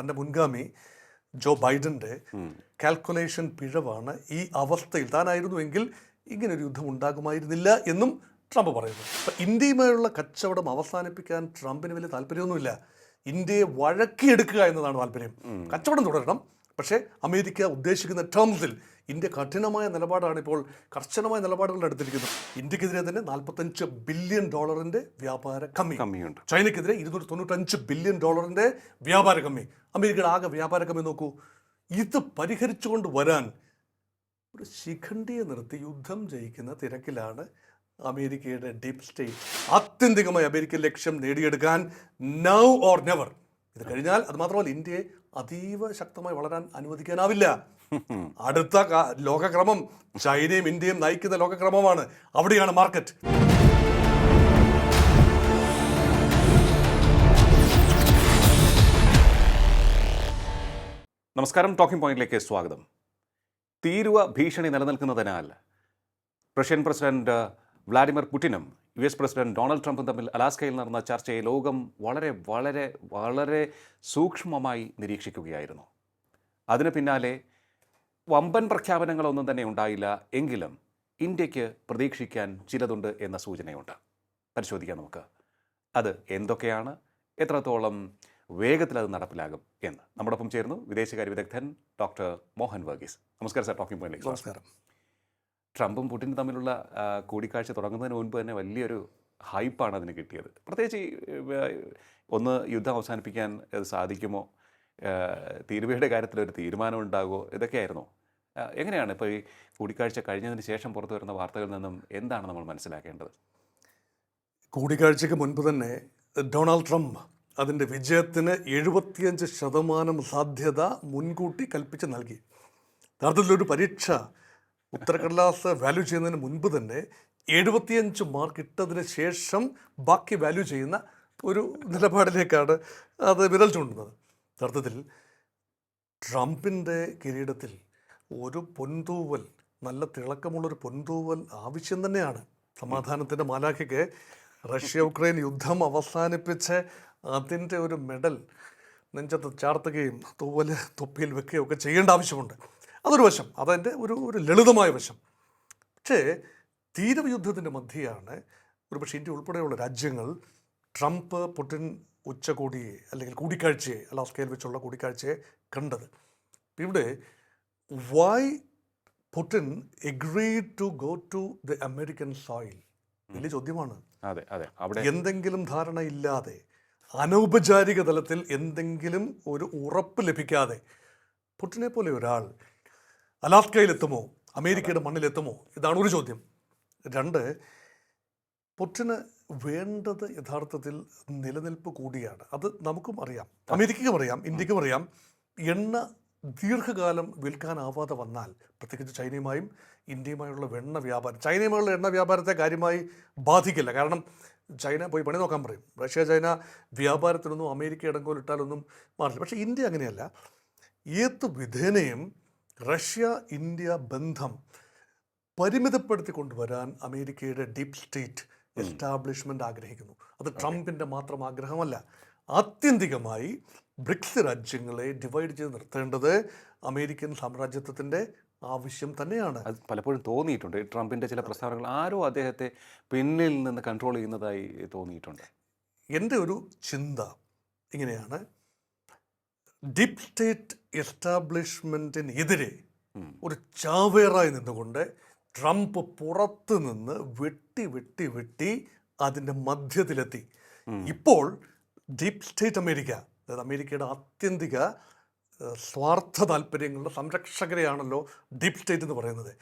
തന്റെ മുൻഗാമി ജോ ബൈഡന്റെ കാൽക്കുലേഷൻ പിഴവാണ് ഈ അവസ്ഥയിൽ താനായിരുന്നുവെങ്കിൽ ഇങ്ങനൊരു യുദ്ധം ഉണ്ടാകുമായിരുന്നില്ല എന്നും ട്രംപ് പറയുന്നു. അപ്പം ഇന്ത്യയുമായുള്ള കച്ചവടം അവസാനിപ്പിക്കാൻ ട്രംപിന് വലിയ താല്പര്യമൊന്നുമില്ല. ഇന്ത്യയെ വഴക്കിയെടുക്കുക എന്നതാണ് താല്പര്യം. കച്ചവടം തുടരണം. പക്ഷേ അമേരിക്ക ഉദ്ദേശിക്കുന്ന ടേംസിൽ ഇന്ത്യ കഠിനമായ നിലപാടാണ് ഇപ്പോൾ കർശനമായ നിലപാടുകൾ എടുത്തിരിക്കുന്നത്. ഇന്ത്യക്കെതിരെ തന്നെ നാൽപ്പത്തഞ്ച് ബില്യൺ ഡോളറിന്റെ വ്യാപാര കമ്മി. കമ്മിയുണ്ട്. ചൈനയ്ക്കെതിരെ ഇരുന്നൂറ്റി തൊണ്ണൂറ്റഞ്ച് ബില്യൺ ഡോളറിന്റെ വ്യാപാര കമ്മി. അമേരിക്കയുടെ ആകെ വ്യാപാര കമ്മി നോക്കൂ. ഇത് പരിഹരിച്ചുകൊണ്ട് വരാൻ ഒരു ശിഖണ്ഡിയെ നിർത്തി യുദ്ധം ജയിക്കുന്ന തിരക്കിലാണ് അമേരിക്കയുടെ ഡീപ് സ്റ്റേറ്റ്. ആത്യന്തികമായി അമേരിക്കൻ ലക്ഷ്യം നേടിയെടുക്കാൻ നൗ ഓർ നെവർ. ഇത് കഴിഞ്ഞാൽ അത് മാത്രമല്ല ഇന്ത്യയെ അതീവ ശക്തമായി വളരാൻ അനുവദിക്കാനാവില്ല. അടുത്ത ലോകക്രമം ചൈനയും ഇന്ത്യയും നയിക്കുന്ന ലോകക്രമമാണ്. അവിടെയാണ് മാർക്കറ്റ്. നമസ്കാരം ടോക്കിംഗ് പോയിന്റിലേക്ക് സ്വാഗതം. തീരുവ ഭീഷണി നിലനിൽക്കുന്നതിനാൽ റഷ്യൻ പ്രസിഡന്റ് വ്ളാഡിമിർ പുടിനും യു എസ് പ്രസിഡന്റ് ഡൊണാൾഡ് ട്രംപും തമ്മിൽ അലാസ്കയിൽ നടന്ന ചർച്ചയെ ലോകം വളരെ വളരെ വളരെ സൂക്ഷ്മമായി നിരീക്ഷിക്കുകയായിരുന്നു. അതിന് പിന്നാലെ വമ്പൻ പ്രഖ്യാപനങ്ങളൊന്നും തന്നെ ഉണ്ടായില്ല എങ്കിലും ഇന്ത്യയ്ക്ക് പ്രതീക്ഷിക്കാൻ ചിലതുണ്ട് എന്ന സൂചനയുണ്ട്. പരിശോധിക്കാം നമുക്ക്. അത് എന്തൊക്കെയാണ്? എത്രത്തോളം വേഗത്തിൽ അത് നടപ്പിലാകും എന്ന്. നമ്മോടൊപ്പം ചേർന്നു വിദേശകാര്യ വിദഗ്ധൻ ഡോക്ടർ മോഹൻ വർഗീസ്. നമസ്കാരം സാർ ടോക്കിംഗ് പോയിന്റിലേക്ക് നമസ്കാരം. ട്രംപും പുടിനും തമ്മിലുള്ള കൂടിക്കാഴ്ച തുടങ്ങുന്നതിന് മുൻപ് തന്നെ വലിയൊരു ഹൈപ്പാണ് അതിന് കിട്ടിയത്. പ്രത്യേകിച്ച് ഒന്ന് യുദ്ധം അവസാനിപ്പിക്കാൻ സാധിക്കുമോ? തീരുവയുടെ കാര്യത്തിൽ ഒരു തീരുമാനം ഉണ്ടാകുമോ? ഇതൊക്കെയായിരുന്നു. എങ്ങനെയാണ് ഇപ്പോൾ ഈ കൂടിക്കാഴ്ച കഴിഞ്ഞതിന് ശേഷം പുറത്തു വരുന്ന വാർത്തകളിൽ നിന്നും എന്താണ് നമ്മൾ മനസ്സിലാക്കേണ്ടത്? കൂടിക്കാഴ്ചയ്ക്ക് മുൻപ് തന്നെ ഡൊണാൾഡ് ട്രംപ് അതിന്റെ വിജയത്തിന് എഴുപത്തിയഞ്ച് ശതമാനം സാധ്യത മുൻകൂട്ടി കൽപ്പിച്ച് നൽകി. യഥാർത്ഥത്തിലൊരു പരീക്ഷ ഉത്തരക്കടലാസ് വാല്യൂ ചെയ്യുന്നതിന് മുൻപ് തന്നെ എഴുപത്തിയഞ്ച് മാർക്ക് ഇട്ടതിന് ശേഷം ബാക്കി വാല്യൂ ചെയ്യുന്ന ഒരു നിലപാടിലേക്കാണ് അത് വിരൽ ചൂണ്ടുന്നത്. യഥാർത്ഥത്തിൽ ട്രംപിന്റെ കിരീടത്തിൽ ഒരു പൊൻതൂവൽ നല്ല തിളക്കമുള്ളൊരു പൊൻതൂവൽ ആവശ്യം തന്നെയാണ്. സമാധാനത്തിന്റെ മാലാഖയ്ക്ക് റഷ്യ ഉക്രൈൻ യുദ്ധം അവസാനിപ്പിച്ച് അതിന്റെ ഒരു മെഡൽ നെഞ്ചത്ത് ചാർത്തുകയും തൂവൽ തൊപ്പിയിൽ വെക്കുകയും ഒക്കെ ചെയ്യേണ്ട ആവശ്യമുണ്ട്. അതൊരു വശം അതതിന്റെ ഒരു ഒരു ലളിതമായ വശം. പക്ഷേ തീരയുദ്ധത്തിന്റെ മധ്യയാണ് ഒരുപക്ഷെ ഇന്ത്യ ഉൾപ്പെടെയുള്ള രാജ്യങ്ങൾ ട്രംപ് പുടിൻ ഉച്ചകോടിയെ അല്ലെങ്കിൽ കൂടിക്കാഴ്ചയെ അലാസ്കയിൽ വെച്ചുള്ള കൂടിക്കാഴ്ചയെ കണ്ടത്. ഇവിടെ why Putin agree to go to the American soil വലിയ ചോദ്യമാണ്. അതെ അതെ. അവിടെ എന്തെങ്കിലും ധാരണയില്ലാതെ അനൗപചാരിക തലത്തിൽ എന്തെങ്കിലും ഒരു ഉറപ്പ് ലഭിക്കാതെ പുട്ടിനെ പോലെ ഒരാൾ അലാസ്കയിലെത്തുമോ? അമേരിക്കയുടെ മണ്ണിലെത്തുമോ? ഇതാണ് ഒരു ചോദ്യം. രണ്ട് പുട്ടിന് വേണ്ടത് യഥാർത്ഥത്തിൽ നിലനിൽപ്പ് കൂടിയാണ്. അത് നമുക്കും അറിയാം. അമേരിക്കയ്ക്കും അറിയാം ഇന്ത്യക്കും അറിയാം. എണ്ണ ദീർഘകാലം വിൽക്കാനാവാതെ വന്നാൽ പ്രത്യേകിച്ച് ചൈനയുമായും ഇന്ത്യയുമായുള്ള എണ്ണ വ്യാപാരം ചൈനയുമായുള്ള എണ്ണ വ്യാപാരത്തെ കാര്യമായി ബാധിക്കില്ല. കാരണം ചൈന പോയി പണി നോക്കാൻ പറയും. റഷ്യ ചൈന വ്യാപാരത്തിനൊന്നും അമേരിക്ക ഇടങ്കോലിട്ടാലൊന്നും മാറില്ല. പക്ഷേ ഇന്ത്യ അങ്ങനെയല്ല. ഏത് വിധേനയും റഷ്യ ഇന്ത്യ ബന്ധം പരിമിതപ്പെടുത്തി കൊണ്ടുവരാൻ അമേരിക്കയുടെ ഡീപ് സ്റ്റേറ്റ് എസ്റ്റാബ്ലിഷ്മെന്റ് ആഗ്രഹിക്കുന്നു. അത് ട്രംപിന്റെ മാത്രം ആഗ്രഹമല്ല ആത്യന്തികമായി ബ്രിക്സ് രാജ്യങ്ങളെ ഡിവൈഡ് ചെയ്ത് നിർത്തേണ്ടത് അമേരിക്കൻ സാമ്രാജ്യത്വത്തിന്റെ ആവശ്യം തന്നെയാണ്. അത് പലപ്പോഴും തോന്നിയിട്ടുണ്ട്. ട്രംപിന്റെ ട്രംപിന്റെ ചില പ്രസ്താവനകൾ ആരോ അദ്ദേഹത്തെ പിന്നിൽ നിന്ന് കൺട്രോൾ ചെയ്യുന്നതായി തോന്നിയിട്ടുണ്ട്. എന്റെ ഒരു ചിന്ത ഇങ്ങനെയാണ്. ഡീപ് സ്റ്റേറ്റ് എസ്റ്റാബ്ലിഷ്മെന്റിനെതിരെ ഒരു ചാവേറായി നിന്നുകൊണ്ട് ട്രംപ് പുറത്ത് നിന്ന് വെട്ടി വെട്ടി വെട്ടി അതിന്റെ മധ്യത്തിലെത്തി. ഇപ്പോൾ ഡീപ് സ്റ്റേറ്റ് അമേരിക്ക അതായത് അമേരിക്കയുടെ ആത്യന്തിക സ്വാർത്ഥ താല്പര്യങ്ങളുടെ സംരക്ഷകരെയാണല്ലോ ഡീപ് സ്റ്റേറ്റ് എന്ന് പറയുന്നത്.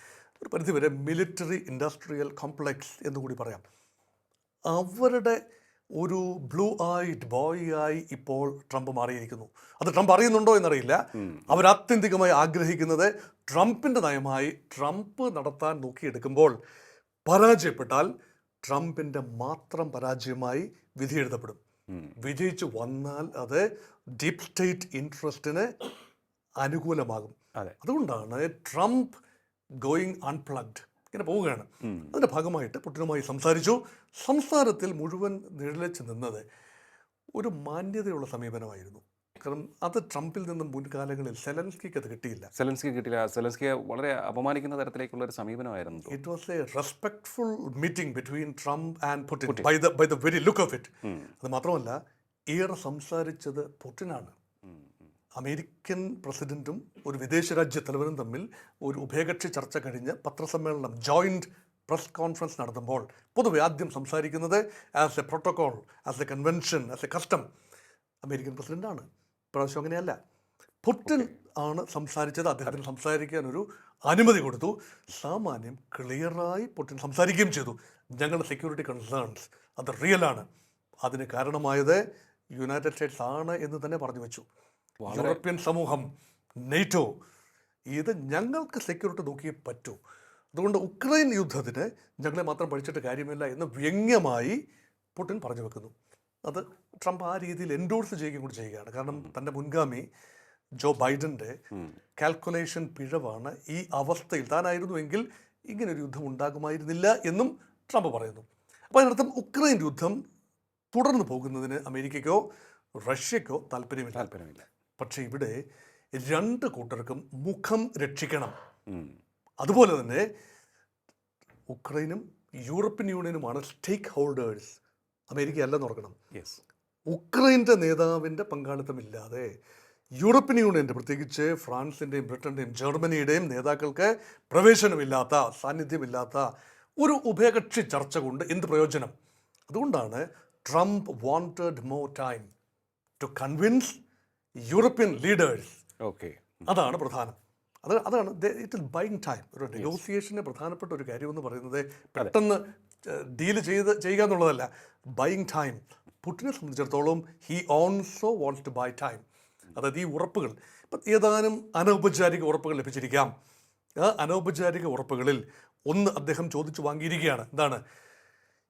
ഒരു പരിധിവരെ മിലിറ്ററി ഇൻഡസ്ട്രിയൽ കോംപ്ലക്സ് എന്നുകൂടി പറയാം. അവരുടെ ഒരു ബ്ലൂ ഐഡ് ബോയ് ആയി ഇപ്പോൾ ട്രംപ് മാറിയിരിക്കുന്നു. അത് ട്രംപ് അറിയുന്നുണ്ടോ എന്നറിയില്ല. അവർ ആത്യന്തികമായി ആഗ്രഹിക്കുന്നത് ട്രംപിന്റെ നയമായി ട്രംപ് നടത്താൻ നോക്കിയെടുക്കുമ്പോൾ പരാജയപ്പെട്ടാൽ ട്രംപിന്റെ മാത്രം പരാജയമായി വിധി എഴുതപ്പെടും വിജയിച്ചു വന്നാൽ അത് ഡീപ് സ്റ്റേറ്റ് ഇൻട്രസ്റ്റിന് അനുകൂലമാകും അതുകൊണ്ടാണ് ട്രംപ് ഗോയിങ് അൺപ്ലഗ്ഡ് ഇങ്ങനെ പോവുകയാണ്. അതിന്റെ ഭാഗമായിട്ട് പുട്ടിനുമായി സംസാരിച്ചു. സംസാരത്തിൽ മുഴുവൻ നിഴലിച്ച് നിന്നത് ഒരു മാന്യതയുള്ള സമീപനമായിരുന്നു. കാരണം അത് ട്രംപിൽ നിന്നും മുൻകാലങ്ങളിൽ സെലൻസ്കിക്ക് അത് കിട്ടിയില്ല. സെലൻസ്കി കിട്ടില്ല സെലൻസ്കിയെ വളരെ അപമാനിക്കുന്ന തരത്തിലേക്കുള്ള ഒരു സമീപനമായിരുന്നു it was a respectful meeting between Trump and Putin by the by the very look of it അത് മാത്രമല്ല ഏറെ സംസാരിച്ചത് ഉം. അമേരിക്കൻ പ്രസിഡന്റും ഒരു വിദേശ രാജ്യ തലവനും തമ്മിൽ ഒരു ഉഭയകക്ഷി ചർച്ച കഴിഞ്ഞ് പത്രസമ്മേളനം ജോയിന്റ് പ്രസ് കോൺഫറൻസ് നടത്തുമ്പോൾ പൊതുവെ ആദ്യം സംസാരിക്കുന്നത് as a protocol as a convention as a custom American പ്രസിഡന്റാണ്. പ്രാവശ്യം അങ്ങനെയല്ല. പുട്ടിൻ ആണ് സംസാരിച്ചത്. അദ്ദേഹത്തിന് സംസാരിക്കാൻ ഒരു അനുമതി കൊടുത്തു. സാമാന്യം ക്ലിയറായി പുട്ടിൻ സംസാരിക്കുകയും ചെയ്തു. ഞങ്ങളുടെ സെക്യൂരിറ്റി കൺസേൺസ് അത് റിയലാണ് അതിന് കാരണമായത് യുണൈറ്റഡ് സ്റ്റേറ്റ്സ് ആണ് എന്ന് തന്നെ പറഞ്ഞു വെച്ചു. യൂറോപ്യൻ സമൂഹം നെയ്റ്റോ ഇത് ഞങ്ങൾക്ക് സെക്യൂരിറ്റി നോക്കിയേ പറ്റൂ. അതുകൊണ്ട് ഉക്രൈൻ യുദ്ധത്തിന് ഞങ്ങളെ മാത്രം പഠിച്ചിട്ട് കാര്യമില്ല എന്ന് വ്യംഗ്യമായി പുടിൻ പറഞ്ഞു വെക്കുന്നു. അത് ട്രംപ് ആ രീതിയിൽ എൻഡോഴ്സ് ചെയ്യുകയും കൂടി ചെയ്യുകയാണ്. കാരണം തന്റെ മുൻഗാമി ജോ ബൈഡന്റെ കാൽക്കുലേഷൻ പിഴവാണ് ഈ അവസ്ഥയിൽ. താനായിരുന്നുവെങ്കിൽ ഇങ്ങനൊരു യുദ്ധം ഉണ്ടാകുമായിരുന്നില്ല എന്നും ട്രംപ് പറയുന്നു. അപ്പോൾ അതിനർത്ഥം ഉക്രൈൻ യുദ്ധം തുടർന്ന് പോകുന്നതിന് അമേരിക്കയ്ക്കോ റഷ്യക്കോ താല്പര്യമില്ല. താല്പര്യമില്ല. പക്ഷേ ഇവിടെ രണ്ട് കൂട്ടർക്കും മുഖം രക്ഷിക്കണം. അതുപോലെ തന്നെ ഉക്രൈനും യൂറോപ്യൻ യൂണിയനുമാണ് സ്റ്റേക്ക് ഹോൾഡേഴ്സ്. അമേരിക്ക അല്ലെന്ന് ഓർക്കണം യെസ് ഉക്രൈന്റെ നേതാവിന്റെ പങ്കാളിത്തമില്ലാതെ യൂറോപ്യൻ യൂണിയന്റെ പ്രത്യേകിച്ച് ഫ്രാൻസിന്റെയും ബ്രിട്ടന്റെയും ജർമ്മനിയുടെയും നേതാക്കൾക്ക് പ്രവേശനമില്ലാത്ത സാന്നിധ്യമില്ലാത്ത ഒരു ഉഭയകക്ഷി ചർച്ച കൊണ്ട് എന്ത് പ്രയോജനം? അതുകൊണ്ടാണ് Trump wanted more time to convince European leaders okay അതാണ് പ്രധാനം. അത് അതാണ് ഇറ്റ് ഇസ് ബൈങ് ടൈം ഒരു നെഗോസിയേഷന് പ്രധാനപ്പെട്ട ഒരു കാര്യം എന്ന് പറയുന്നത് പെട്ടെന്ന് ഡീൽ ചെയ്ത് ചെയ്യുക എന്നുള്ളതല്ല. ബൈങ് ടൈം പുട്ടിനെ സംബന്ധിച്ചിടത്തോളം he also wants to buy time അതായത് ഈ ഉറപ്പുകൾ. ഇപ്പം ഏതാനും അനൗപചാരിക ഉറപ്പുകൾ ലഭിച്ചിരിക്കാം. ആ അനൗപചാരിക ഉറപ്പുകളിൽ ഒന്ന് അദ്ദേഹം ചോദിച്ചു വാങ്ങിയിരിക്കുകയാണ്. എന്താണ്?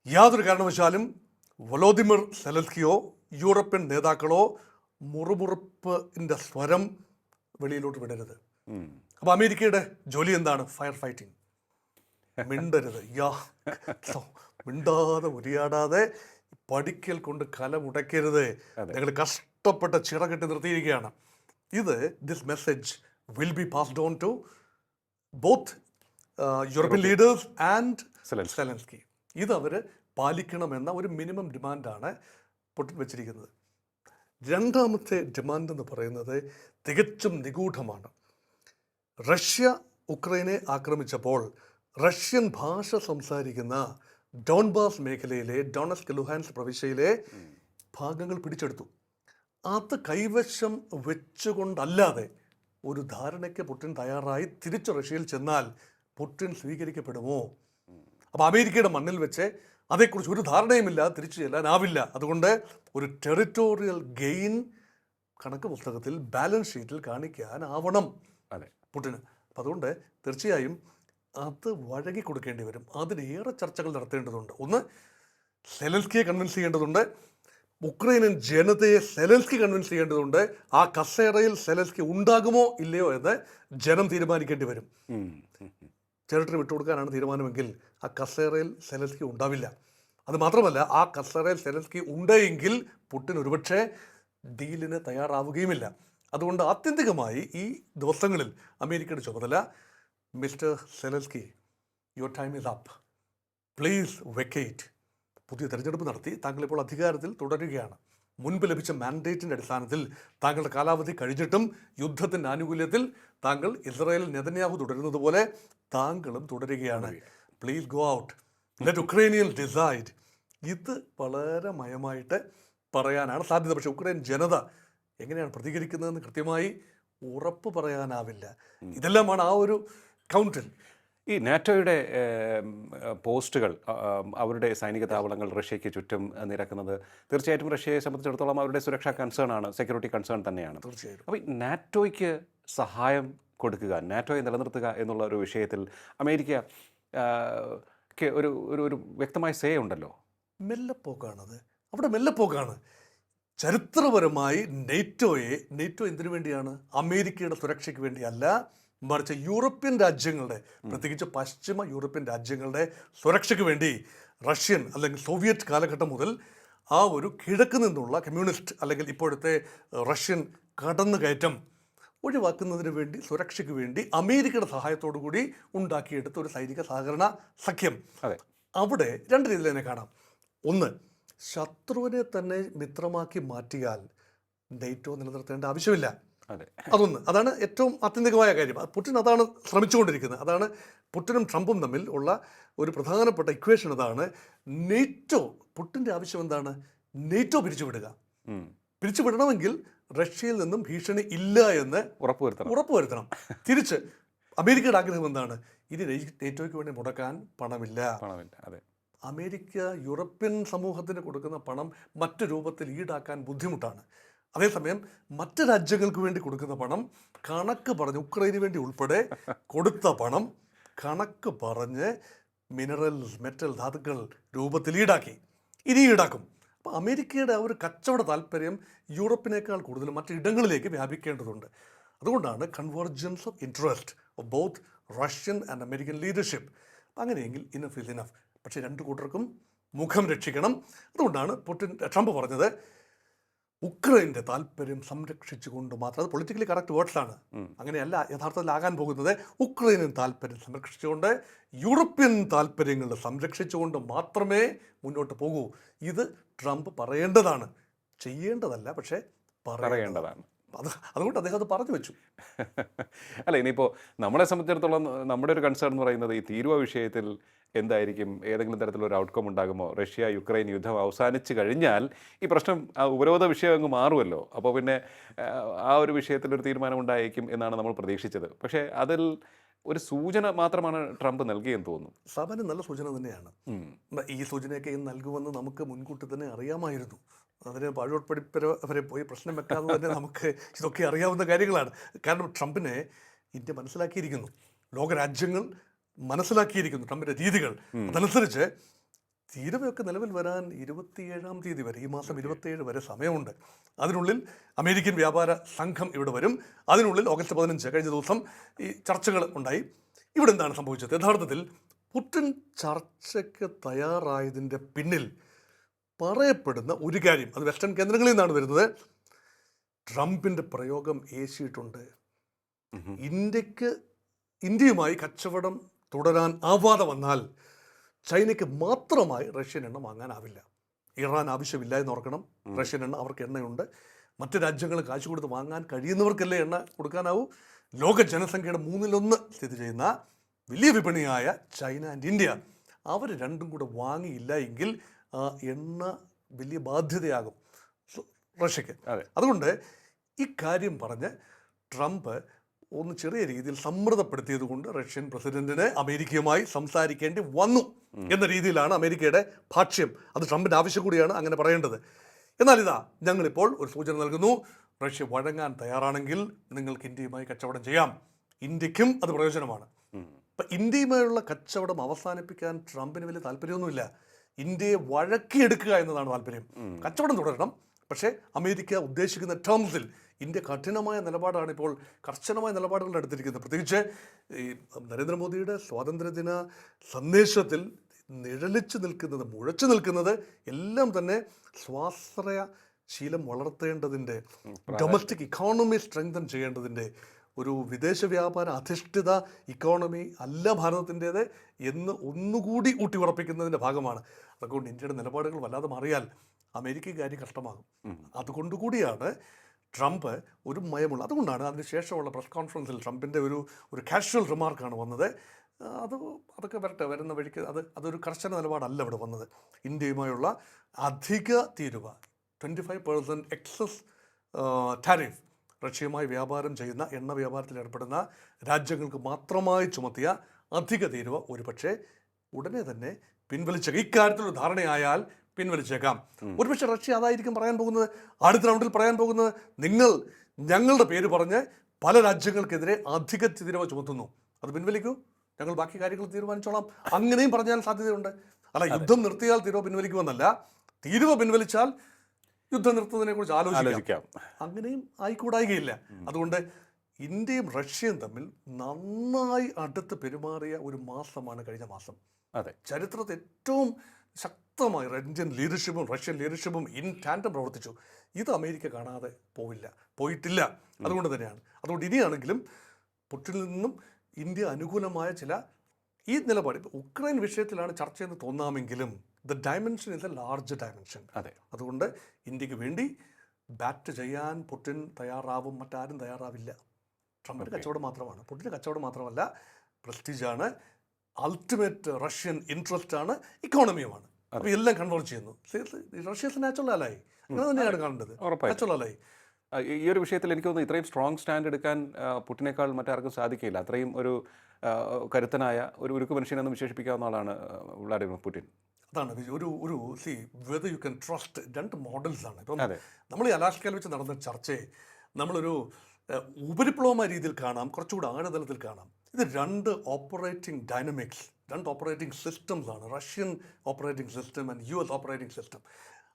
യാതൊരു കാരണവശാലും വലോദിമിർ സെലസ്കിയോ യൂറോപ്യൻ നേതാക്കളോ മുറുമുറുപ്പിന്റെ സ്വരം വെളിയിലോട്ട് വിടരുത്. അപ്പോൾ അമേരിക്കയുടെ ജോലി എന്താണ്? Fire fighting. മിണ്ടരുത്. യാ മിണ്ടാതെ ഉരിയാടാതെ പഠിക്കൽ കൊണ്ട് കലമുടയ്ക്കരുത് ഞങ്ങൾ കഷ്ടപ്പെട്ട ചിറകെട്ടി നിർത്തിയിരിക്കുകയാണ്. ഇത് this message will be passed on to both European leaders and Zelensky. Zelensky ഇത് അവർ പാലിക്കണമെന്ന ഒരു മിനിമം ഡിമാൻഡാണ് പൊട്ടി വെച്ചിരിക്കുന്നത് രണ്ടാമത്തെ ഡിമാൻഡ് എന്ന് പറയുന്നത് തികച്ചും നിഗൂഢമാണ്. റഷ്യ ഉക്രൈനെ ആക്രമിച്ചപ്പോൾ റഷ്യൻ ഭാഷ സംസാരിക്കുന്ന ഡോൺബാസ് മേഖലയിലെ ഡോണസ് ലുഹാൻസ് പ്രവിശ്യയിലെ ഭാഗങ്ങൾ പിടിച്ചെടുത്തു. അത് കൈവശം വെച്ചുകൊണ്ടല്ലാതെ ഒരു ധാരണയ്ക്ക് പുട്ടിൻ തയ്യാറായി തിരിച്ചു റഷ്യയിൽ ചെന്നാൽ പുട്ടിൻ സ്വീകരിക്കപ്പെടുമോ? അപ്പോൾ അമേരിക്കയുടെ മണ്ണിൽ വെച്ച് അതേക്കുറിച്ച് ഒരു ധാരണയുമില്ല തിരിച്ചു ചെല്ലാനാവില്ല. അതുകൊണ്ട് ഒരു ടെറിറ്റോറിയൽ ഗെയിൻ കണക്ക് പുസ്തകത്തിൽ ബാലൻസ് ഷീറ്റിൽ കാണിക്കാനാവണം അതെ. പുട്ടിന്. അപ്പം അതുകൊണ്ട് തീർച്ചയായും അത് വഴങ്ങി കൊടുക്കേണ്ടി വരും. അതിനേറെ ചർച്ചകൾ നടത്തേണ്ടതുണ്ട്. ഒന്ന് സെലൻസ്കിയെ കൺവിൻസ് ചെയ്യേണ്ടതുണ്ട്. ഉക്രൈനിയൻ ജനതയെ സെലൻസ്കി കൺവിൻസ് ചെയ്യേണ്ടതുണ്ട്. ആ കസേറയിൽ സെലൻസ്കി ഉണ്ടാകുമോ ഇല്ലയോ എന്ന് ജനം തീരുമാനിക്കേണ്ടി വരും. ടെറിട്ടറി വിട്ടുകൊടുക്കാനാണ് തീരുമാനമെങ്കിൽ ആ കസേറയിൽ സെലസ്കി ഉണ്ടാവില്ല. അത് മാത്രമല്ല ആ കസേറയിൽ സെലസ്കി ഉണ്ടെങ്കിൽ പുട്ടിൻ ഒരുപക്ഷെ ഡീലിന് തയ്യാറാവുകയുമില്ല. അതുകൊണ്ട് ആത്യന്തികമായി ഈ ദിവസങ്ങളിൽ അമേരിക്കയുടെ ചുമതല mister Zelensky your time is up please vacate പുതിയ തെരഞ്ഞെടുപ്പ് നടത്തി താങ്കളിപ്പോൾ അധികാരത്തിൽ തുടരുകയാണ്. മുൻപ് ലഭിച്ച മാൻഡേറ്റിന്റെ അടിസ്ഥാനത്തിൽ താങ്കളുടെ കാലാവധി കഴിഞ്ഞിട്ടും യുദ്ധത്തിന്റെ ആനുകൂല്യത്തിൽ താങ്കൾ ഇസ്രായേൽ നെതന്യാഹു തുടരുന്നത് പോലെ താങ്കളും തുടരുകയാണ്. Please go out let Ukrainian decide ഇത് വളരെ മയമായിട്ട് പറയാനാണ് സാധ്യത. പക്ഷേ ഉക്രൈൻ ജനത എങ്ങനെയാണ് പ്രതികരിക്കുന്നതെന്ന് കൃത്യമായി ഉറപ്പ് പറയാനാവില്ല. ഇതെല്ലാമാണ് ആ ഒരു കൗണ്ടിൽ ഈ നാറ്റോയുടെ പോസ്റ്റുകൾ അവരുടെ സൈനിക താവളങ്ങൾ റഷ്യയ്ക്ക് ചുറ്റും നിരക്കുന്നത് തീർച്ചയായിട്ടും റഷ്യയെ സംബന്ധിച്ചിടത്തോളം അവരുടെ സുരക്ഷാ കൺസേൺ ആണ് സെക്യൂരിറ്റി കൺസേൺ തന്നെയാണ്. തീർച്ചയായിട്ടും. അപ്പോൾ ഈ നാറ്റോയ്ക്ക് സഹായം കൊടുക്കുക നാറ്റോയെ നിലനിർത്തുക എന്നുള്ള ഒരു വിഷയത്തിൽ അമേരിക്ക ഒരു ഒരു ഒരു വ്യക്തമായ സേ ഉണ്ടല്ലോ? മെല്ലപ്പോക്കാണത് അവിടെ മെല്ലപ്പോക്കാണ് ചരിത്രപരമായി നെയ്റ്റോയെ നെയ്റ്റോ എന്തിനു വേണ്ടിയാണ്? അമേരിക്കയുടെ സുരക്ഷയ്ക്ക് വേണ്ടിയല്ല മറിച്ച് യൂറോപ്യൻ രാജ്യങ്ങളുടെ പ്രത്യേകിച്ച് പശ്ചിമ യൂറോപ്യൻ രാജ്യങ്ങളുടെ സുരക്ഷയ്ക്ക് വേണ്ടി റഷ്യൻ അല്ലെങ്കിൽ സോവിയറ്റ് കാലഘട്ടം മുതൽ ആ ഒരു കിഴക്ക് നിന്നുള്ള കമ്മ്യൂണിസ്റ്റ് അല്ലെങ്കിൽ ഇപ്പോഴത്തെ റഷ്യൻ കടന്നുകയറ്റം ഒഴിവാക്കുന്നതിന് വേണ്ടി സുരക്ഷയ്ക്ക് വേണ്ടി അമേരിക്കയുടെ സഹായത്തോടു കൂടി ഉണ്ടാക്കിയെടുത്ത ഒരു സൈനിക സഹകരണ സഖ്യം. അതെ. അവിടെ രണ്ട് രീതിയിൽ തന്നെ കാണാം. ഒന്ന് ശത്രുവിനെ തന്നെ മിത്രമാക്കി മാറ്റിയാൽ നെയ്റ്റോ നിലനിർത്തേണ്ട ആവശ്യമില്ല. അതൊന്ന്. അതാണ് ഏറ്റവും ആത്യന്തികമായ കാര്യം. പുടിൻ അതാണ് ശ്രമിച്ചുകൊണ്ടിരിക്കുന്നത്. അതാണ് പുട്ടിനും ട്രംപും തമ്മിൽ ഉള്ള ഒരു പ്രധാനപ്പെട്ട ഇക്വേഷൻ അതാണ് നെയ്റ്റോ പുട്ടിന്റെ ആവശ്യം എന്താണ്? നെയ്റ്റോ പിരിച്ചുവിടുക. പിരിച്ചുവിടണമെങ്കിൽ റഷ്യയിൽ നിന്നും ഭീഷണി ഇല്ല എന്ന് ഉറപ്പുവരുത്തണം ഉറപ്പുവരുത്തണം തിരിച്ച് അമേരിക്കയുടെ ആഗ്രഹം എന്താണ്? ഇനി നെറ്റോയ്ക്ക് നെയ്റ്റോയ്ക്ക് വേണ്ടി മുടക്കാൻ പണമില്ല. പണമില്ല. അതെ. അമേരിക്ക യൂറോപ്യൻ സമൂഹത്തിന് കൊടുക്കുന്ന പണം മറ്റു രൂപത്തിൽ ഈടാക്കാൻ ബുദ്ധിമുട്ടാണ്. അതേസമയം മറ്റ് രാജ്യങ്ങൾക്ക് വേണ്ടി കൊടുക്കുന്ന പണം കണക്ക് പറഞ്ഞ് ഉക്രൈന് വേണ്ടി ഉൾപ്പെടെ കൊടുത്ത പണം കണക്ക് പറഞ്ഞ് മിനറൽസ് മെറ്റൽ ധാതുക്കൾ രൂപത്തിൽ ഈടാക്കി. ഇനി ഈടാക്കും. അപ്പോൾ അമേരിക്കയുടെ ആ ഒരു കച്ചവട താല്പര്യം യൂറോപ്പിനേക്കാൾ കൂടുതൽ മറ്റിടങ്ങളിലേക്ക് വ്യാപിക്കേണ്ടതുണ്ട്. അതുകൊണ്ടാണ് convergence of interest of both Russian and American leadership അങ്ങനെയെങ്കിൽ ഇനഫ് ഇസ് ഇനഫ് പക്ഷേ രണ്ട് കൂട്ടർക്കും മുഖം രക്ഷിക്കണം. അതുകൊണ്ടാണ് പുടിൻ ട്രംപ് പറഞ്ഞത് ഉക്രൈന്റെ താല്പര്യം സംരക്ഷിച്ചുകൊണ്ട് മാത്രം. അത് പൊളിറ്റിക്കലി കറക്റ്റ് വേർഡ്സാണ് അങ്ങനെയല്ല യഥാർത്ഥത്തിൽ ആകാൻ പോകുന്നത് ഉക്രൈനും താല്പര്യം സംരക്ഷിച്ചുകൊണ്ട് യൂറോപ്യൻ താല്പര്യങ്ങൾ സംരക്ഷിച്ചുകൊണ്ട് മാത്രമേ മുന്നോട്ട് പോകൂ. ഇത് ട്രംപ് പറയേണ്ടതാണ്. ചെയ്യേണ്ടതല്ല പക്ഷേ പറയേണ്ടതാണ്. പറയേണ്ടതാണ്. അത് അതുകൊണ്ട് അദ്ദേഹം അത് പറഞ്ഞു വെച്ചു. അല്ല ഇനിയിപ്പോൾ നമ്മളെ സംബന്ധിച്ചിടത്തോളം നമ്മുടെ ഒരു കൺസേൺ എന്ന് പറയുന്നത് ഈ തീരുവ വിഷയത്തിൽ എന്തായിരിക്കും? ഏതെങ്കിലും തരത്തിലൊരു ഔട്ട്കം ഉണ്ടാകുമോ? റഷ്യ യുക്രൈൻ യുദ്ധം അവസാനിച്ച് കഴിഞ്ഞാൽ ഈ പ്രശ്നം ആ ഉപരോധ വിഷയം അങ്ങ് മാറുമല്ലോ. അപ്പോൾ പിന്നെ ആ, ഒരു വിഷയത്തിലൊരു തീരുമാനം ഉണ്ടായേക്കും എന്നാണ് നമ്മൾ പ്രതീക്ഷിച്ചത്. പക്ഷേ അതിൽ ഒരു സൂചന മാത്രമാണ് ട്രംപ് നൽകിയെന്ന് തോന്നുന്നു. സഭന് നല്ല സൂചന തന്നെയാണ്. ഈ സൂചനയൊക്കെ ഇന്ന് നൽകുമെന്ന് നമുക്ക് മുൻകൂട്ടി തന്നെ അറിയാമായിരുന്നു. അതിന് പാഴോട്പടിപ്പര വരെ പോയി പ്രശ്നം വെക്കാതെ തന്നെ നമുക്ക് ഇതൊക്കെ അറിയാവുന്ന കാര്യങ്ങളാണ്. കാരണം ട്രംപിനെ ഇന്ത്യ മനസ്സിലാക്കിയിരിക്കുന്നു. ലോകരാജ്യങ്ങൾ മനസ്സിലാക്കിയിരിക്കുന്നു ട്രംപിന്റെ രീതികൾ. അതനുസരിച്ച് തീരുവയൊക്കെ നിലവിൽ വരാൻ ഇരുപത്തിയേഴാം തീയതി വരെ ഈ മാസം ഇരുപത്തിയേഴ് വരെ സമയമുണ്ട്. അതിനുള്ളിൽ അമേരിക്കൻ വ്യാപാര സംഘം ഇവിടെ വരും. അതിനുള്ളിൽ ഓഗസ്റ്റ് പതിനഞ്ച് കഴിഞ്ഞ ദിവസം ഈ ചർച്ചകൾ ഉണ്ടായി. ഇവിടെ എന്താണ് സംഭവിച്ചത്? യഥാർത്ഥത്തിൽ പുടിൻ ചർച്ചയ്ക്ക് തയ്യാറായതിന്റെ പിന്നിൽ പറയപ്പെടുന്ന ഒരു കാര്യം അത് വെസ്റ്റേൺ കേന്ദ്രങ്ങളിൽ നിന്നാണ് വരുന്നത്. ട്രംപിന്റെ പ്രയോഗം ഏശിയിട്ടുണ്ട്. ഇന്ത്യയ്ക്ക് ഇന്ത്യയുമായി കച്ചവടം തുടരാൻ ആവാതെ വന്നാൽ ചൈനയ്ക്ക് മാത്രമായി റഷ്യൻ എണ്ണ വാങ്ങാനാവില്ല. ഇറാൻ ആവശ്യമില്ല എന്ന് ഓർക്കണം. റഷ്യൻ എണ്ണ അവർക്ക് എണ്ണയുണ്ട്. മറ്റു രാജ്യങ്ങൾ കാശ് കൊടുത്ത് വാങ്ങാൻ കഴിയുന്നവർക്കല്ലേ എണ്ണ കൊടുക്കാനാവൂ? ലോക ജനസംഖ്യയുടെ മൂന്നിലൊന്ന് സ്ഥിതി ചെയ്യുന്ന വലിയ വിപണിയായ ചൈന ആൻഡ് ഇന്ത്യ. അവർ രണ്ടും കൂടെ വാങ്ങിയില്ല എങ്കിൽ എണ്ണ വലിയ ബാധ്യതയാകും. റഷ്യക്ക്. അതെ. അതുകൊണ്ട് ഇക്കാര്യം പറഞ്ഞ് ട്രംപ് ഒന്ന് ചെറിയ രീതിയിൽ സമ്മർദ്ദപ്പെടുത്തിയത് കൊണ്ട് റഷ്യൻ പ്രസിഡന്റിന് അമേരിക്കയുമായി സംസാരിക്കേണ്ടി വന്നു എന്ന രീതിയിലാണ് അമേരിക്കയുടെ ഭാഷ്യം. അത് ട്രംപിന്റെ ആവശ്യം കൂടിയാണ് അങ്ങനെ പറയേണ്ടത്. എന്നാൽ ഇതാ ഞങ്ങളിപ്പോൾ ഒരു സൂചന നൽകുന്നു. റഷ്യ വഴങ്ങാൻ തയ്യാറാണെങ്കിൽ നിങ്ങൾക്ക് ഇന്ത്യയുമായി കച്ചവടം ചെയ്യാം. ഇന്ത്യക്കും അത് പ്രയോജനമാണ്. ഇപ്പം ഇന്ത്യയുമായുള്ള കച്ചവടം അവസാനിപ്പിക്കാൻ ട്രംപിന് വലിയ താല്പര്യമൊന്നുമില്ല. ഇന്ത്യയെ വഴക്കിയെടുക്കുക എന്നതാണ് താല്പര്യം. കച്ചവടം തുടരണം. പക്ഷേ അമേരിക്ക ഉദ്ദേശിക്കുന്ന ടേംസിൽ ഇന്ത്യ കഠിനമായ നിലപാടാണ് ഇപ്പോൾ കർശനമായ നിലപാടുകൾ എടുത്തിരിക്കുന്നത് പ്രത്യേകിച്ച് ഈ നരേന്ദ്രമോദിയുടെ സ്വാതന്ത്ര്യദിന സന്ദേശത്തിൽ നിഴലിച്ചു നിൽക്കുന്നത് മുഴച്ചു നിൽക്കുന്നത് എല്ലാം തന്നെ സ്വാശ്രയ ശീലം വളർത്തേണ്ടതിന്റെ ഡൊമസ്റ്റിക് ഇക്കോണമി സ്ട്രെങ്തൻ ചെയ്യേണ്ടതിന്റെ ഒരു വിദേശ വ്യാപാര അധിഷ്ഠിത ഇക്കോണമി അല്ല ഭാരതത്തിന്റേത് എന്ന് ഒന്നുകൂടി ഊട്ടി ഉറപ്പിക്കുന്നതിന്റെ ഭാഗമാണ്. അതുകൊണ്ട് ഇന്ത്യയുടെ നിലപാടുകൾ വല്ലാതെ മാറിയാൽ അമേരിക്കയ്ക്ക് കാര്യം കഷ്ടമാകും. അതുകൊണ്ട് കൂടിയാണ് ട്രംപ് ഒരു മയമുള്ള അതുകൊണ്ടാണ് അതിനുശേഷമുള്ള പ്രസ് കോൺഫറൻസിൽ ട്രംപിന്റെ ഒരു ഒരു കാഷ്വൽ റിമാർക്കാണ് വന്നത്. അത് അതൊക്കെ വരട്ടെ വരുന്ന വഴിക്ക് അത് അതൊരു കർശന നിലപാടല്ല ഇവിടെ വന്നത്. ഇന്ത്യയുമായുള്ള അധിക തീരുവ twenty five percent excess tariff റഷ്യയുമായി വ്യാപാരം ചെയ്യുന്ന എണ്ണ വ്യാപാരത്തിൽ ഏർപ്പെടുന്ന രാജ്യങ്ങൾക്ക് മാത്രമായി ചുമത്തിയ അധിക തീരുവ ഒരുപക്ഷെ ഉടനെ തന്നെ പിൻവലിച്ചേക്കാം. ഇക്കാര്യത്തിൽ ഒരു ധാരണയായാൽ പിൻവലിച്ചേക്കാം. ഒരുപക്ഷെ റഷ്യ അതായിരിക്കും പറയാൻ പോകുന്നത്. അടുത്ത റൗണ്ടിൽ പറയാൻ പോകുന്നത് നിങ്ങൾ ഞങ്ങളുടെ പേര് പറഞ്ഞ് പല രാജ്യങ്ങൾക്കെതിരെ അധിക തീരുവ ചുമത്തുന്നു. അത് പിൻവലിക്കൂ. ഞങ്ങൾ ബാക്കി കാര്യങ്ങൾ തീരുമാനിച്ചോളാം. അങ്ങനെയും പറഞ്ഞാൽ സാധ്യതയുണ്ട്. അല്ല യുദ്ധം നിർത്തിയാൽ തീരുവ പിൻവലിക്കുമെന്നല്ല തീരുവ പിൻവലിച്ചാൽ യുദ്ധം നിർത്തുന്നതിനെ കുറിച്ച് ആലോചിക്കാം. അങ്ങനെയും ആയിക്കൂടായികയില്ല. അതുകൊണ്ട് ഇന്ത്യയും റഷ്യയും തമ്മിൽ നന്നായി അടുത്ത് പെരുമാറിയ ഒരു മാസമാണ് കഴിഞ്ഞ മാസം. അതെ. ചരിത്രത്തിൽ ഏറ്റവും ശക്തമായി റഷ്യൻ ലീഡർഷിപ്പും റഷ്യൻ ലീഡർഷിപ്പും ഇൻ ടാൻഡം പ്രവർത്തിച്ചു. ഇത് അമേരിക്ക കാണാതെ പോവില്ല. പോയിട്ടില്ല. അതുകൊണ്ട് തന്നെയാണ്. അതുകൊണ്ട് ഇനിയാണെങ്കിലും പുട്ടിനിൽ നിന്നും ഇന്ത്യ അനുകൂലമായ ചില ഈ നിലപാട്. ഉക്രൈൻ വിഷയത്തിലാണ് ചർച്ചയെന്ന് തോന്നാമെങ്കിലും the dimension is a large dimension അതെ. അതുകൊണ്ട് ഇന്ത്യയ്ക്ക് വേണ്ടി ബാറ്റ് ചെയ്യാൻ പുട്ടിൻ തയ്യാറാവും മറ്റാരും തയ്യാറാവില്ല. ട്രംപിന്റെ കച്ചവടം മാത്രമാണ്. പുട്ടിന്റെ കച്ചവടം മാത്രമല്ല പ്രസ്റ്റീജാണ് അൾട്ടിമേറ്റ് റഷ്യൻ ഇൻട്രസ്റ്റ് ആണ് ഇക്കോണമിയുമാണ് അപ്പോൾ എല്ലാം കൺവേർട്ട് ചെയ്യുന്നു. റഷ്യസ് നാച്ചുറൽ അലായി അങ്ങനെ തന്നെയാണ് കാണേണ്ടത്. നാച്ചുറൽ അലായി ഈ ഒരു വിഷയത്തിൽ എനിക്ക് തോന്നുന്നു ഇത്രയും സ്ട്രോങ് സ്റ്റാൻഡ് എടുക്കാൻ പുട്ടിനേക്കാൾ മറ്റാർക്കും സാധിക്കില്ല. അത്രയും ഒരു കരുത്തനായ ഒരു ഉരുക്ക് മനുഷ്യനെന്ന് വിശേഷിപ്പിക്കാവുന്ന ആളാണ് വ്ളാഡിമിർ പുടിൻ. അതാണ് ഒരു ഒരു see whether you can trust രണ്ട് മോഡൽസ് ആണ് ഇപ്പം നമ്മൾ ഈ അലാസ്കയിൽ വെച്ച് നടന്ന ചർച്ചയെ നമ്മളൊരു ഉപരിപ്ലവമായ രീതിയിൽ കാണാം കുറച്ചുകൂടെ ആഴതലത്തിൽ കാണാം. ഇത് രണ്ട് ഓപ്പറേറ്റിംഗ് ഡൈനമിക്സ് രണ്ട് ഓപ്പറേറ്റിംഗ് സിസ്റ്റംസ് ആണ്. Russian operating system and U S operating system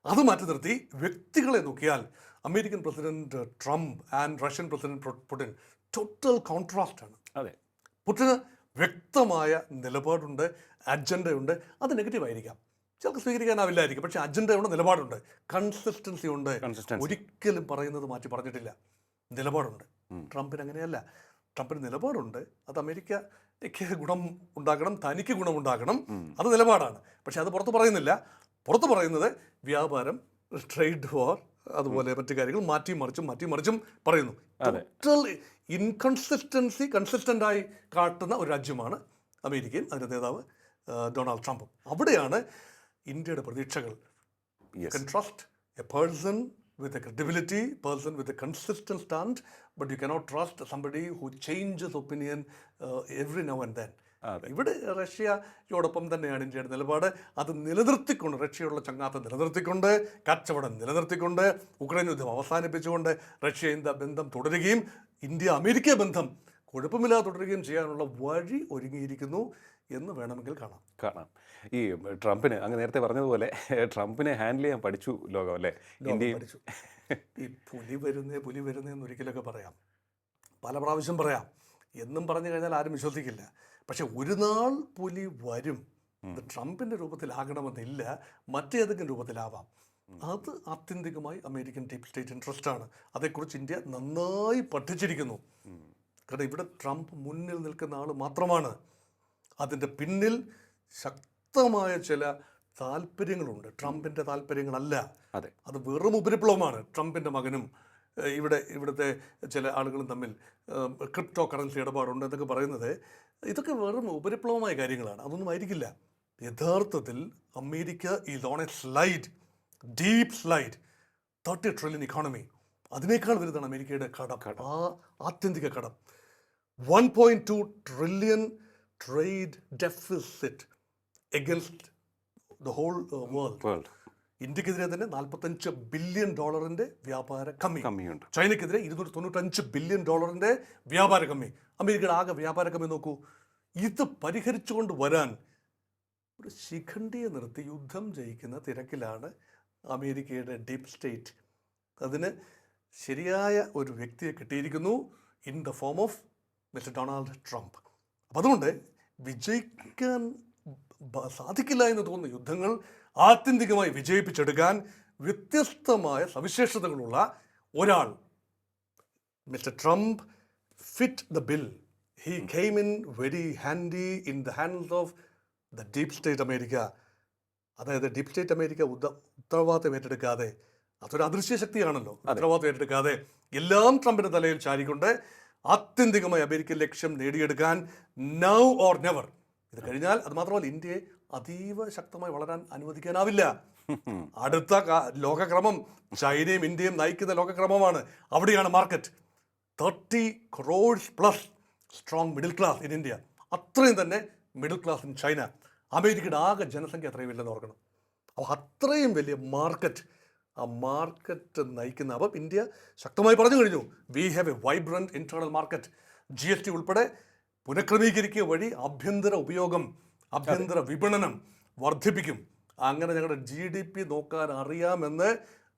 അത് മാറ്റി നിർത്തി വ്യക്തികളെ നോക്കിയാൽ American president Trump and Russian president Putin total contrast ആണ്. അതെ. പുട്ടിന് വ്യക്തമായ നിലപാടുണ്ട് അജണ്ടയുണ്ട് അത് നെഗറ്റീവായിരിക്കാം ചിലർക്ക് സ്വീകരിക്കാനാവില്ലായിരിക്കും പക്ഷേ അജണ്ടയുണ്ട് നിലപാടുണ്ട്. കൺസിസ്റ്റൻസി ഉണ്ട്. ഒരിക്കലും പറയുന്നത് മാറ്റി പറഞ്ഞിട്ടില്ല. നിലപാടുണ്ട്. ട്രംപിന് അങ്ങനെയല്ല. ട്രംപിന് നിലപാടുണ്ട്. അത് അമേരിക്കയ്ക്ക് ഗുണം ഉണ്ടാക്കണം തനിക്ക് ഗുണം ഉണ്ടാക്കണം അത് നിലപാടാണ്. പക്ഷേ അത് പുറത്ത് പറയുന്നില്ല. പുറത്ത് പറയുന്നത് വ്യാപാരം ട്രേഡ് വാർ അതുപോലെ മറ്റു കാര്യങ്ങൾ മാറ്റി മറിച്ചും മാറ്റി മറിച്ചും പറയുന്നു. ടോട്ടൽ ഇൻകൺസിസ്റ്റൻസി കൺസിസ്റ്റന്റായി കാട്ടുന്ന ഒരു രാജ്യമാണ് അമേരിക്കയും അതിന്റെ നേതാവ് ഡൊണാൾഡ് ട്രംപും അവിടെയാണ് ഇന്ത്യയുടെ പ്രതീക്ഷകൾ can trust a person with a credibility, person with a consistent stand, but you cannot trust somebody who changes opinion uh, every now and then. ഇവിടെ റഷ്യയോടൊപ്പം തന്നെയാണ് ഇന്ത്യയുടെ നിലപാട്. അത് നിലനിർത്തിക്കൊണ്ട് റഷ്യയുള്ള ചങ്ങാത്ത നിലനിർത്തിക്കൊണ്ട് കച്ചവടം നിലനിർത്തിക്കൊണ്ട് ഉക്രൈൻ യുദ്ധം അവസാനിപ്പിച്ചുകൊണ്ട് റഷ്യ ഇന്ത്യ ബന്ധം തുടരുകയും ഇന്ത്യ അമേരിക്ക ബന്ധം കുഴപ്പമില്ലാതെ തുടരുകയും ചെയ്യാനുള്ള വഴി ഒരുങ്ങിയിരിക്കുന്നു എന്ന് വേണമെങ്കിൽ കാണാം. കാണാം. ഈ ട്രംപിന് അങ്ങ് നേരത്തെ പറഞ്ഞതുപോലെ ട്രംപിനെ ഹാൻഡിൽ ചെയ്യാൻ പഠിച്ചു ലോകം അല്ലേ? ഇന്ത്യയും പഠിച്ചു. ഈ പുലി വരുന്നേ പുലി വരുന്നേ എന്ന് ഒരിക്കലൊക്കെ പറയാം. പല പ്രാവശ്യം പറയാം. എന്നും പറഞ്ഞു കഴിഞ്ഞാൽ ആരും വിശ്വസിക്കില്ല. പക്ഷെ ഒരു നാൾ പുലി വരും. ഇത് ട്രംപിന്റെ രൂപത്തിലാകണമെന്നില്ല മറ്റേതെങ്കിലും രൂപത്തിലാവാം. അത് ആത്യന്തികമായി അമേരിക്കൻ ഡീപ് സ്റ്റേറ്റ് ഇൻട്രസ്റ്റ് ആണ്. അതേക്കുറിച്ച് ഇന്ത്യ നന്നായി പഠിച്ചിരിക്കുന്നു. കാരണം ഇവിടെ ട്രംപ് മുന്നിൽ നിൽക്കുന്ന ആൾ മാത്രമാണ്. അതിന്റെ പിന്നിൽ ശക്തമായ ചില താല്പര്യങ്ങളുണ്ട്. ട്രംപിന്റെ താല്പര്യങ്ങളല്ല. അതെ. അത് വെറും ഉപരിപ്ലവമാണ്. ട്രംപിന്റെ മകനും ഇവിടെ ഇവിടുത്തെ ചില ആളുകളും തമ്മിൽ ക്രിപ്റ്റോ കറൻസി ഇടപാടുണ്ട് എന്നൊക്കെ പറയുന്നത് ഇതൊക്കെ വെറും ഉപരിപ്ലവമായ കാര്യങ്ങളാണ്. അതൊന്നും ആയിരിക്കില്ല. യഥാർത്ഥത്തിൽ America is on a slide deep slide thirty trillion economy അതിനേക്കാൾ വലുതാണ് അമേരിക്കയുടെ കടം. ആ ആത്യന്തിക കടം. One point two trillion trade deficit against the whole world world ഇന്ത്യക്കെതിരെ തന്നെ നാൽപ്പത്തഞ്ച് ബില്യൺ ഡോളറിന്റെ വ്യാപാര കമ്മി. കമ്മിയുണ്ട്. ചൈനക്കെതിരെ ഇരുന്നൂറ്റി തൊണ്ണൂറ്റഞ്ച് ബില്യൺ ഡോളറിന്റെ വ്യാപാര കമ്മി. അമേരിക്കയുടെ ആകെ വ്യാപാര കമ്മി നോക്കൂ. ഇത് പരിഹരിച്ചുകൊണ്ട് വരാൻ ഒരു ശിഖണ്ഡിയെ നിർത്തി യുദ്ധം ജയിക്കുന്ന തിരക്കിലാണ് അമേരിക്കയുടെ ഡീപ് സ്റ്റേറ്റ്. അതിന് ശരിയായ ഒരു വ്യക്തിയെ കിട്ടിയിരിക്കുന്നു in the form of mister Donald Trump. അപ്പം അതുകൊണ്ട് വിജയിക്കാൻ സാധിക്കില്ല എന്ന് തോന്നുന്ന യുദ്ധങ്ങൾ ആത്യന്തികമായി വിജയിപ്പിച്ചെടുക്കാൻ വ്യത്യസ്തമായ സവിശേഷതകളുള്ള ഒരാൾ. Mister Trump fit the bill. He came in very handy in the hands of the deep state America അതായത് ഡീപ് സ്റ്റേറ്റ് അമേരിക്ക ഉദ ഉത്തരവാദിത്തം ഏറ്റെടുക്കാതെ അതൊരു അദൃശ്യ ശക്തിയാണല്ലോ. ഉത്തരവാദിത്തം ഏറ്റെടുക്കാതെ എല്ലാം ട്രംപിന്റെ തലയിൽ ചാരിക്കൊണ്ട് ആത്യന്തികമായി അമേരിക്കൻ ലക്ഷ്യം നേടിയെടുക്കാൻ നൗ ഓർ നെവർ ഇത് കഴിഞ്ഞാൽ അത് മാത്രമല്ല ഇന്ത്യയെ അതീവ ശക്തമായി വളരാൻ അനുവദിക്കാനാവില്ല. അടുത്ത ലോകക്രമം ചൈനയും ഇന്ത്യയും നയിക്കുന്ന ലോകക്രമമാണ്. അവിടെയാണ് market thirty crores plus strong middle class in India അത്രയും തന്നെ മിഡിൽ ക്ലാസ് ഇൻ ചൈന അമേരിക്കയുടെ ആകെ ജനസംഖ്യ അത്രയും ഇല്ലെന്ന് ഓർക്കണം. അപ്പോൾ അത്രയും വലിയ മാർക്കറ്റ് ആ മാർക്കറ്റ് നയിക്കുന്ന അപ്പം ഇന്ത്യ ശക്തമായി പറഞ്ഞു കഴിഞ്ഞു. We have a vibrant internal market G S T ഉൾപ്പെടെ പുനഃക്രമീകരിക്കുക വഴി ആഭ്യന്തര ഉപയോഗം ആഭ്യന്തര വിപണനം വർദ്ധിപ്പിക്കും. അങ്ങനെ ഞങ്ങളുടെ ജി ഡി പി നോക്കാൻ അറിയാമെന്ന്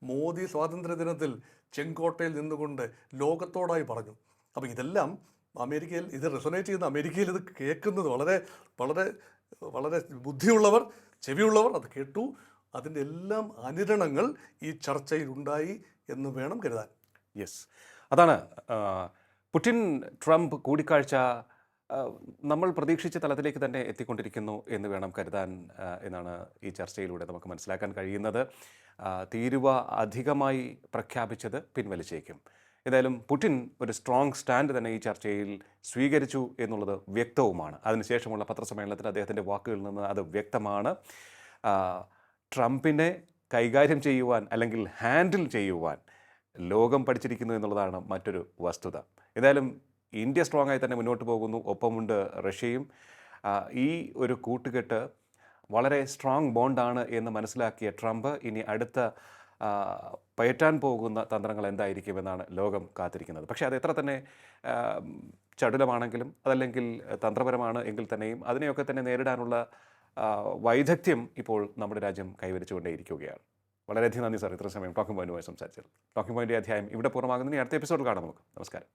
മോദി സ്വാതന്ത്ര്യ ദിനത്തിൽ ചെങ്കോട്ടയിൽ നിന്നുകൊണ്ട് ലോകത്തോടായി പറഞ്ഞു. അപ്പോൾ ഇതെല്ലാം അമേരിക്കയിൽ ഇത് റെസൊനേറ്റ് ചെയ്യുന്ന അമേരിക്കയിൽ ഇത് കേൾക്കുന്നത് വളരെ വളരെ വളരെ ബുദ്ധിയുള്ളവർ ചെവിയുള്ളവർ അത് കേട്ടു. അതിന്റെ എല്ലാം അനുരണങ്ങൾ ഈ ചർച്ചയിൽ ഉണ്ടായി എന്ന് വേണം കരുതാൻ. യെസ് അതാണ് പുടിൻ ട്രംപ് കൂടിക്കാഴ്ച നമ്മൾ പ്രതീക്ഷിച്ച തലത്തിലേക്ക് തന്നെ എത്തിക്കൊണ്ടിരിക്കുന്നു എന്ന് വേണം കരുതാൻ എന്നാണ് ഈ ചർച്ചയിലൂടെ നമുക്ക് മനസ്സിലാക്കാൻ കഴിയുന്നത്. തീരുവ അധികമായി പ്രഖ്യാപിച്ചത് പിൻവലിച്ചേക്കും. ഏതായാലും പുടിൻ ഒരു സ്ട്രോങ് സ്റ്റാൻഡ് തന്നെ ഈ ചർച്ചയിൽ സ്വീകരിച്ചു എന്നുള്ളത് വ്യക്തവുമാണ്. അതിനുശേഷമുള്ള പത്രസമ്മേളനത്തിൽ അദ്ദേഹത്തിന്റെ വാക്കുകളിൽ നിന്ന് അത് വ്യക്തമാണ്. ട്രംപിനെ കൈകാര്യം ചെയ്യുവാൻ അല്ലെങ്കിൽ ഹാൻഡിൽ ചെയ്യുവാൻ ലോകം പഠിച്ചിരിക്കുന്നു എന്നുള്ളതാണ് മറ്റൊരു വസ്തുത. ഏതായാലും ഇന്ത്യ സ്ട്രോങ് ആയി തന്നെ മുന്നോട്ട് പോകുന്നു. ഒപ്പമുണ്ട് റഷ്യയും. ഈ ഒരു കൂട്ടുകെട്ട് വളരെ സ്ട്രോങ് ബോണ്ടാണ് എന്ന് മനസ്സിലാക്കിയ ട്രംപ് ഇനി അടുത്ത പയറ്റാൻ പോകുന്ന തന്ത്രങ്ങൾ എന്തായിരിക്കുമെന്നാണ് ലോകം കാത്തിരിക്കുന്നത്. പക്ഷേ അത് എത്ര തന്നെ ചടുലമാണെങ്കിലും അതല്ലെങ്കിൽ തന്ത്രപരമാണ് എങ്കിൽ തന്നെയും അതിനെയൊക്കെ തന്നെ നേരിടാനുള്ള വൈദഗ്ധ്യം ഇപ്പോൾ നമ്മുടെ രാജ്യം കൈവരിച്ചുകൊണ്ടേയിരിക്കുകയാണ്. വളരെയധികം നന്ദി സാർ. ഇത്ര സമയം ടോക്കിംഗ് പോയിന്റുമായി സംസാരിച്ചത് ടോക്കിംഗ് പോയിന്റ് അധ്യായം ഇവിടെ പൂർണമാകുന്നതിന് അടുത്ത എപ്പിസോഡിൽ കാണാം നമുക്ക്. നമസ്കാരം.